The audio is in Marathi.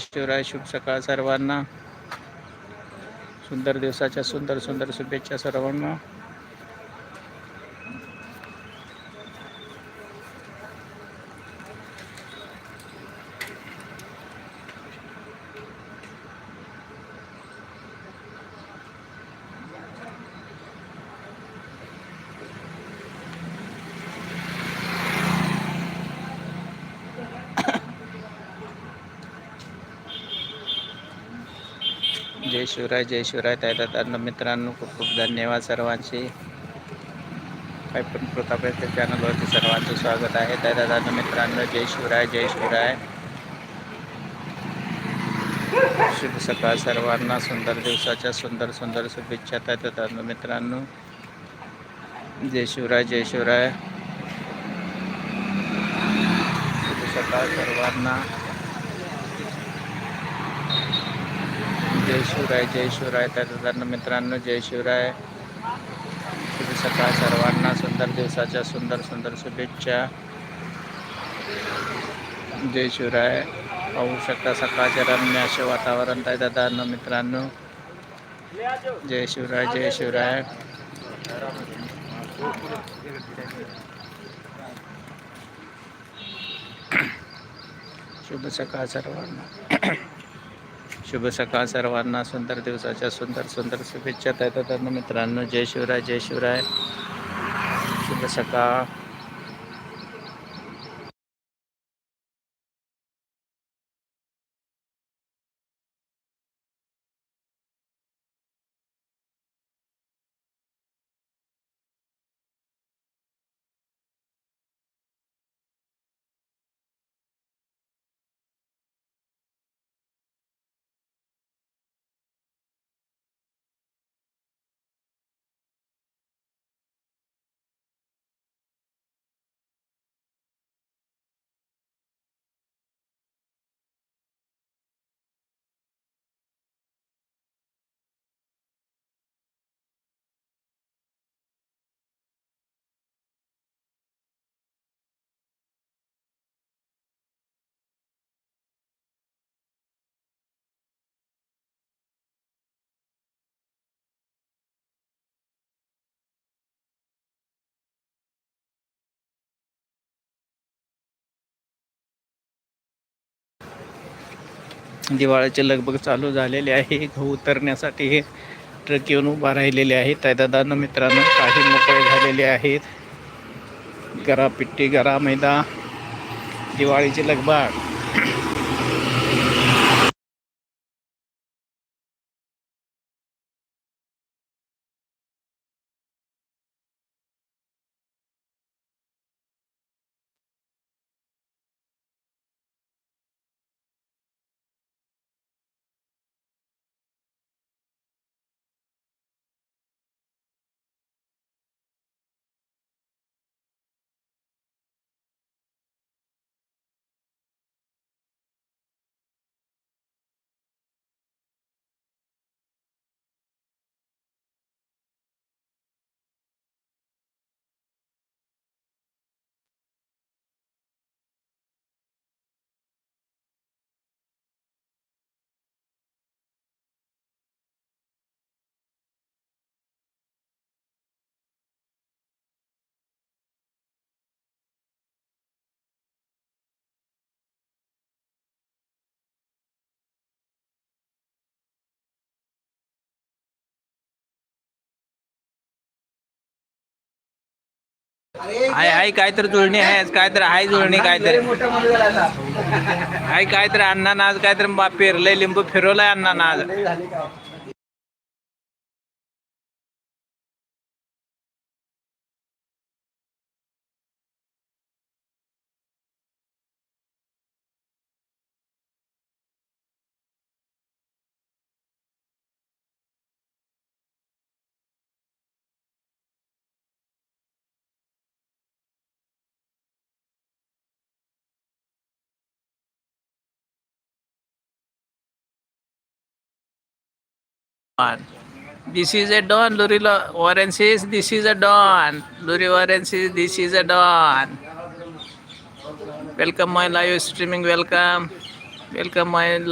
शिवराय शुभ सकाळ सर्वांना. सुंदर दिवसाच्या सुंदर सुंदर शुभेच्छा सर्वांना. जय शिवराय जय शिवराय त्या मित्रांनो खूप खूप धन्यवाद सर्वांचे. काय पण प्रताप त्या चॅनलवरती सर्वांचं स्वागत आहे. त्या दादा मित्रांनो जय शिवराय जय शिवराय. शुभ सकाळ सर्वांना. सुंदर दिवसाच्या सुंदर सुंदर शुभेच्छा त्या दादा मित्रांनो. जय शिवराय जय शिवराय. शुभ सकाळ सर्वांना. जय शिवराय जय शिवराय. त्या मित्रांनो जय शिवराय. शुभ सकाळ सर्वांना सुंदर दिवसाच्या सुंदर सुंदर शुभेच्छा. जय शिवराय. पाहू शकता सकाळचे रम्य असे वातावरण आहे दादा मित्रांनो. जय शिवराय जय शिवराय. शुभ सकाळ सर्वांना. शुभ सकाळ सर्वांना. सुंदर दिवसाच्या सुंदर सुंदर शुभेच्छा. देतात मित्रांनो जय शिवराय जय शिवराय. शुभ सकाळ. दिवाळीचे लगबग चालू झालेले आहे. गहू उतरण्यासाठी हे ट्रक येऊन उभा राहिलेले आहेत त्यादादानं मित्रांनो काही मोकळे झालेले आहेत. गरा पिट्टी गरा मैदा दिवाळीची लगबाग. आहे आई काय तर जुळणी आहे काय तर आहे जुळणी काय तर. आहे काय तर अण्णा आज काय तर पेरलंय लिंबू फिरवलंय अण्णा आज This is a dawn, Luri Warren says, this is a dawn. Luri Warren says, this is a dawn. Welcome my live streaming, welcome. Welcome my live